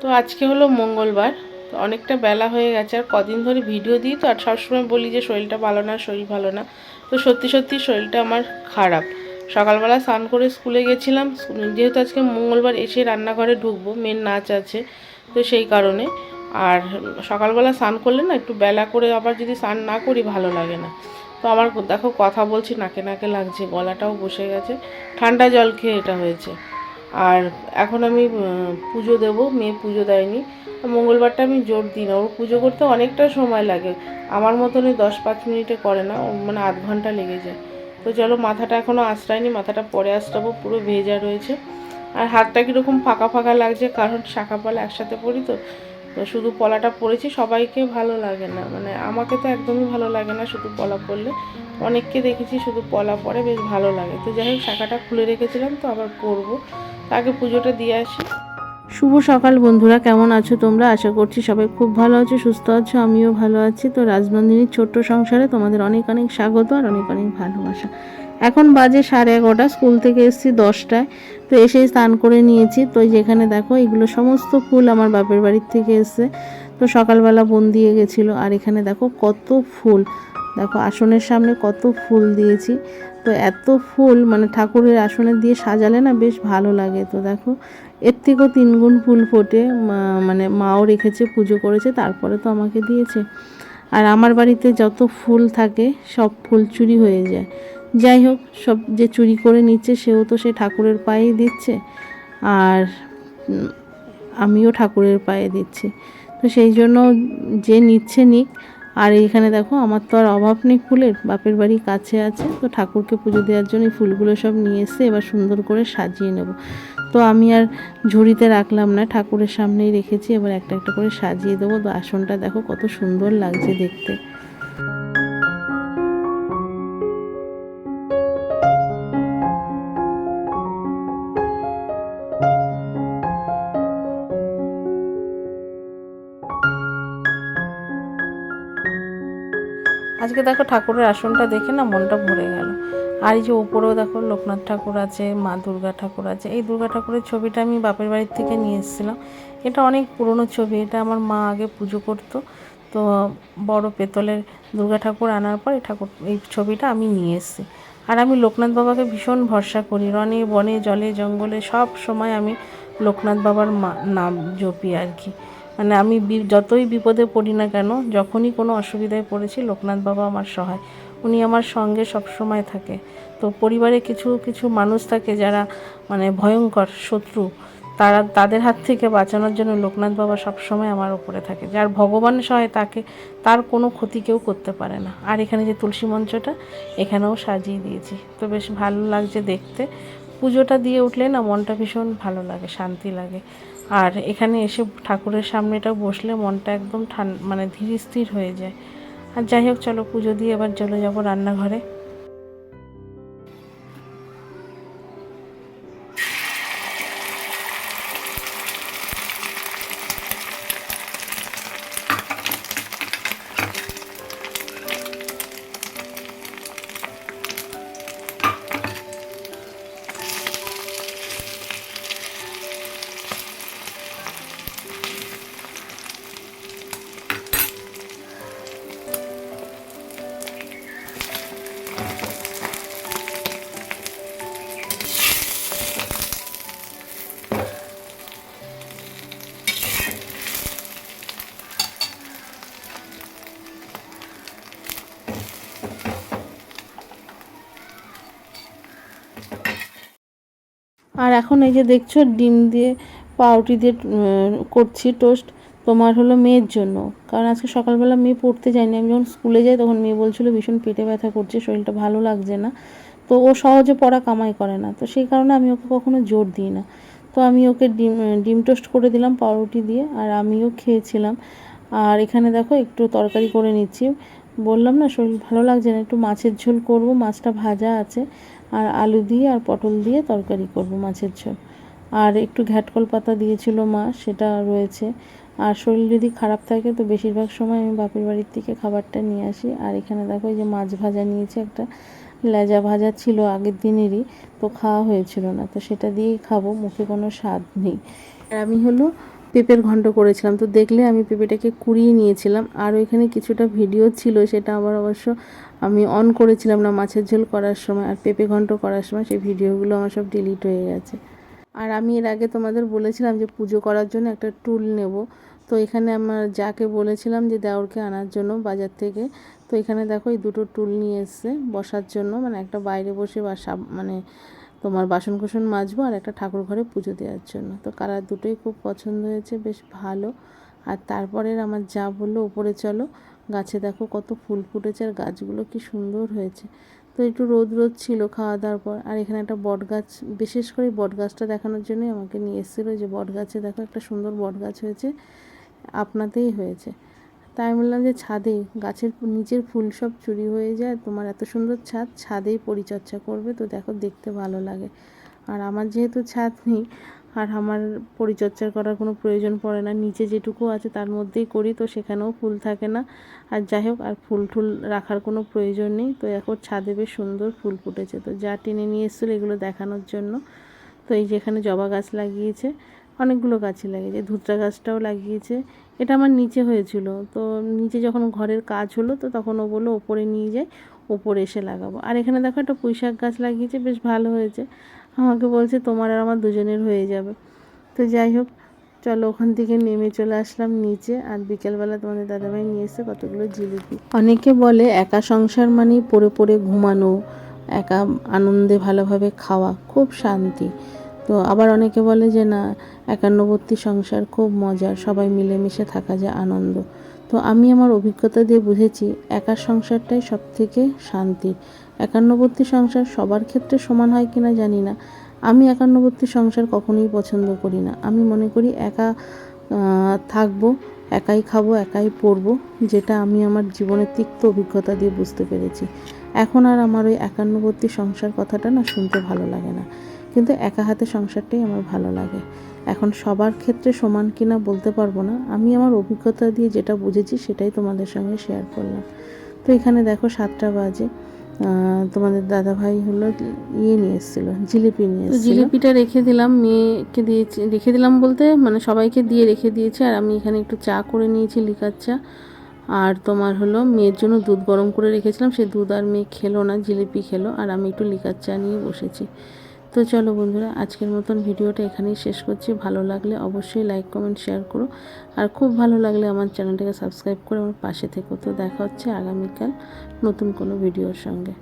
তো আজকে হলো মঙ্গলবার, তো অনেকটা বেলা হয়ে গেছে, আর কদিন ধরে ভিডিও দিই তো, আর সবসময় বলি যে শরীরটা ভালো না, শরীর ভালো না। তো সত্যি সত্যি শরীরটা আমার খারাপ। সকালবেলা স্নান করে স্কুলে গেছিলাম যেহেতু আজকে মঙ্গলবার এসে রান্নাঘরে ঢুকবো মেন নাচ আছে, তো সেই কারণে। আর সকালবেলা স্নান করলে না, একটু বেলা করে আবার যদি স্নান না করি ভালো লাগে না। তো আমার দেখো কথা বলছি, নাকে নাকে লাগছে, গলাটাও বসে গেছে, ঠান্ডা জল খেয়ে এটা হয়েছে। আর এখন আমি পুজো দেব, মেয়ে পুজো দেয়নি। মঙ্গলবারটা আমি জোর দিই না, ওর পুজো করতে অনেকটা সময় লাগে। আমার মতনই দশ পাঁচ মিনিটে করে না মানে আধ ঘণ্টা লেগে যায়। তো চলো, মাথাটা এখনও আশ্রায়নি, মাথাটা পরে আশ্রাবো, পুরো ভেজা রয়েছে। আর হাতটা কীরকম ফাঁকা ফাঁকা লাগছে, কারণ শাখা পলা একসাথে পড়ি তো তো শুধু পলাটা পরেছি সবাইকে ভালো লাগে না। মানে আমাকে তো একদমই ভালো লাগে না শুধু পলা পরলে অনেককে দেখেছি শুধু পলা পরে বেশ ভালো লাগে। তো যাই হোক, শাখাটা খুলে রেখেছিলাম, তো আবার পরবো। আগে পুজোটা দিয়ে আসি। শুভ সকাল বন্ধুরা, কেমন আছো তোমরা? আশা করছি সবাই খুব ভালো আছো, সুস্থ আছো, আমিও ভালো আছি। তো রাজবন্দিনীর ছোট্ট সংসারে তোমাদের অনেক অনেক স্বাগত আর অনেক অনেক ভালোবাসা। এখন বাজে সাড়ে এগারোটা, স্কুল থেকে এসেছি দশটায়। তো এসেই স্নান করে নিয়েছি। তো যেখানে দেখো, এগুলো সমস্ত ফুল আমার বাপের বাড়ির থেকে এসছে। তো সকালবেলা বোন দিয়ে গেছিল। আর এখানে দেখো কত ফুল। দেখো আসনের সামনে কত ফুল দিয়েছি। তো এত ফুল মানে ঠাকুরের আসনে দিয়ে সাজালে না বেশ ভালো লাগে। তো দেখো, এর থেকেও তিনগুণ ফুল ফোটে। মানে মাও রেখেছে, পুজো করেছে, তারপরে তো আমাকে দিয়েছে। আর আমার বাড়িতে যত ফুল থাকে, সব ফুল চুরি হয়ে যায়। যাই হোক সব যে চুরি করে নিচ্ছে সেও তো সে ঠাকুরের পায়েই দিচ্ছে। আর আমিও ঠাকুরের পায়ে দিচ্ছি। তো সেই জন্য যে নিচ্ছে নিক। আর এইখানে দেখো, আমার তো আর অভাব নেই ফুলের, বাপের বাড়ি কাছে আছে। তো ঠাকুরকে পুজো দেওয়ার জন্য এই ফুলগুলো সব নিয়ে এসে এবার সুন্দর করে সাজিয়ে নেব। তো আমি আর ঝুড়িতে রাখলাম না, ঠাকুরের সামনেই রেখেছি। এবার একটা একটা করে সাজিয়ে দেবো। তো আসনটা দেখো কত সুন্দর লাগছে দেখতে। আজকে দেখো ঠাকুরের আসনটা দেখে না মনটা ভরে গেল। আর এই যে ওপরেও দেখো লোকনাথ ঠাকুর আছে, মা দুর্গা ঠাকুর আছে। এই দুর্গা ঠাকুরের ছবিটা আমি বাপের বাড়ির থেকে নিয়ে এসেছিলাম। এটা অনেক পুরনো ছবি, এটা আমার মা আগে পুজো করতো। তো বড় পেতলের দুর্গা ঠাকুর আনার পর এই ঠাকুর, এই ছবিটা আমি নিয়ে এসেছি। আর আমি লোকনাথ বাবাকে ভীষণ ভরসা করি। রনে, বনে, জলে, জঙ্গলে সব সময় আমি লোকনাথ বাবার মা, নাম জপি আর কি। মানে আমি যতই বিপদে পড়ি না কেন, যখনই কোনো অসুবিধায় পড়েছি, লোকনাথ বাবা আমার সহায়। উনি আমার সঙ্গে সব সময় থাকে। তো পরিবারে কিছু কিছু মানুষ থাকে যারা মানে ভয়ঙ্কর, শত্রু। তারা, তাদের হাত থেকে বাঁচানোর জন্য লোকনাথ বাবা সবসময় আমার উপরে থাকে। যার ভগবান সহায়, তাকে, তার কোনো ক্ষতি কেউ করতে পারে না। আর এখানে যে তুলসী মঞ্চটা, এখানেও সাজিয়ে দিয়েছি। তো বেশ ভালো লাগছে দেখতে। পুজোটা দিয়ে উঠলে না মনটা ভীষণ ভালো লাগে, শান্তি লাগে। আর এখানে এসে ঠাকুরের সামনেটা বসলে মনটা একদম ঠান মানে ধীর স্থির হয়ে যায়। আর যাই হোক, চলো পুজো দিয়ে এবার চলে যাব রান্নাঘরে। আর এখন এই যে দেখছ, ডিম দিয়ে পাউরুটি দিয়ে করছি টোস্ট তোমার হলো মেয়ের জন্য। কারণ আজকে সকালবেলা মেয়ে পড়তে যায়নি। আমি যখন স্কুলে যাই, তখন মেয়ে বলছিল, ভীষণ পেটে ব্যথা করছে, শরীরটা ভালো লাগছে না। তো ও সহজে পড়া কামাই করে না। তো সেই কারণে আমি ওকে কখনো জোর দিই না। তো আমি ওকে ডিম ডিম টোস্ট করে দিলাম, পাউরুটি দিয়ে, আর আমিও খেয়েছিলাম। আর এখানে দেখো, একটু তরকারি করে নিচ্ছি। বললাম, না, শরীর ভালো লাগছে না, একটু মাছের ঝোল করব, মাছটা ভাজা আছে। আর আলু দিয়ে আর পটল দিয়ে তরকারি করব মাছের ঝোল। আর একটু ঘ্যাটকল পাতা দিয়েছিল মা, সেটা রয়েছে। আর শরীর যদি খারাপ থাকে তো বেশিরভাগ সময় আমি বাপের বাড়ির থেকে খাবারটা নিয়ে আসি। আর এখানে দেখো এই যে মাছ ভাজা নিয়েছি একটা, লেজা ভাজা ছিল আগের দিনেরই, তো খাওয়া হয়েছিল না। তো সেটা দিয়েই খাব, মুখে কোনো স্বাদ নেই। আর আমি হলো পেঁপের ঘন্ট করেছিলাম, তো দেখলে আমি পেঁপেটাকে কুড়িয়ে নিয়েছিলাম। আর ওইখানে কিছুটা ভিডিও ছিল, সেটা আবার অবশ্য আমি অন করেছিলাম না মাছের ঝোল করার সময় আর পেঁপে ঘন্ট করার সময়, সেই ভিডিওগুলো আমার সব ডিলিট হয়ে গেছে। আর আমি এর আগে তোমাদের বলেছিলাম যে পুজো করার জন্য একটা টুল নেব। তো এখানে আমার যাকে বলেছিলাম যে দেওরকে আনার জন্য বাজার থেকে, তো এখানে দেখো এই দুটো টুল নিয়ে এসছে বসার জন্য। মানে একটা বাইরে বসে বা সাব মানে তোমার বাসন কোসন মাজবো আর একটা ঠাকুর ঘরে পুজো দেওয়ার জন্য। তো কালার দুটোই খুব পছন্দ হয়েছে, বেশ ভালো। আর তারপরের আমার যা বলল উপরে চলো। গাছে দেখো কত ফুল ফুটেছে আর গাছগুলো কি সুন্দর হয়েছে। তো একটু রোদ রোদ ছিল খাওয়া দাওয়ার পর। আর এখানে একটা বট গাছ বিশেষ করে বট গাছটা দেখানোর জন্যই আমাকে নিয়ে এসেছিল যে বট গাছে দেখো একটা সুন্দর বট গাছ হয়েছে, আপনাতেই হয়েছে। তাই আমি বললাম যে ছাদে, গাছের নিচের ফুল সব চুরি হয়ে যায়, তোমার এত সুন্দর ছাদ, ছাদেই পরিচর্যা করবে, তো দেখো দেখতে ভালো লাগে। আর আমার যেহেতু ছাদ নেই আর আমার পরিচর্যা করার কোনো প্রয়োজন পড়ে না। নিচে যেটুকু আছে তার মধ্যেই করি, তো সেখানেও ফুল থাকে না। আর যাই হোক, আর ফুল টুল রাখার কোনো প্রয়োজন নেই। তো এখন ছাদে বেশ সুন্দর ফুল ফুটেছে। তো যা টেনে নিয়ে এসেছিল এগুলো দেখানোর জন্য। তো এই যেখানে জবা গাছ লাগিয়েছে, অনেকগুলো গাছই লাগিয়েছে, ধুতরা গাছটাও লাগিয়েছে। এটা আমার নিচে হয়েছিল। তো নিচে যখন ঘরের কাজ হলো, তো তখন ও বলল ওপরে নিয়ে যাই, ওপরে এসে লাগাবো। আর এখানে দেখো একটা পুঁইশাক গাছ লাগিয়েছে, বেশ ভালো হয়েছে। আমাকে বলছে তোমার আর আমার দুজনের হয়ে যাবে। তো যাই হোক, চলো ওখান থেকে নেমে চলে আসলাম নিচে আর বিকেলবেলা তোমাদের দাদাভাই নিয়ে এসে কতগুলো জিলিপি। অনেকে বলে একা সংসার মানেই পড়ে পড়ে ঘুমানো, একা আনন্দে ভালোভাবে খাওয়া, খুব শান্তি। তো আবার অনেকে বলে যে না, একান্নবর্তী সংসার খুব মজার, সবাই মিলেমিশে থাকা যায় আনন্দ। তো আমি আমার অভিজ্ঞতা দিয়ে বুঝেছি একার সংসারটাই সব থেকে শান্তির একান্নবর্তী সংসার সবার ক্ষেত্রে সমান হয় কিনা জানি না। আমি একান্নবর্তী সংসার কখনোই পছন্দ করি না। আমি মনে করি একা থাকব, একাই খাব, একাই পরবো যেটা আমি আমার জীবনের তিক্ত অভিজ্ঞতা দিয়ে বুঝতে পেরেছি। এখন আর আমার ওই একান্নবর্তী সংসার কথাটা না শুনতে ভালো লাগে না। কিন্তু একা হাতে সংসারটাই আমার ভালো লাগে। এখন সবার ক্ষেত্রে সমান কিনা বলতে পারব না। আমি আমার অভিজ্ঞতা দিয়ে যেটা বুঝেছি সেটাই তোমাদের সঙ্গে শেয়ার করলাম। তো এখানে দেখো সাতটা বাজে। তোমাদের দাদা ভাই হলো ইয়ে নিয়ে এসেছিল, জিলিপি নিয়ে জিলিপিটা রেখে দিলাম, মেয়েকে দিয়েছি, রেখে দিলাম বলতে মানে সবাইকে দিয়ে রেখে দিয়েছি, আর আমি এখানে একটু চা করে নিয়েছি লিকার চা। আর তোমার হলো মেয়ের জন্য দুধ গরম করে রেখেছিলাম, সে দুধ আর মেয়ে খেলো না, জিলিপি খেলো, আর আমি একটু লিকার চা নিয়ে বসেছি। তো চলো বন্ধুরা, আজকের মতন ভিডিওটা এখানেই শেষ করছি। ভালো লাগলে অবশ্যই লাইক কমেন্ট শেয়ার করো। আর খুব ভালো লাগলে আমার চ্যানেলটাকে সাবস্ক্রাইব করে আমার পাশে থেকো। তো দেখা হচ্ছে আগামীকাল নতুন কোনো ভিডিওর সঙ্গে।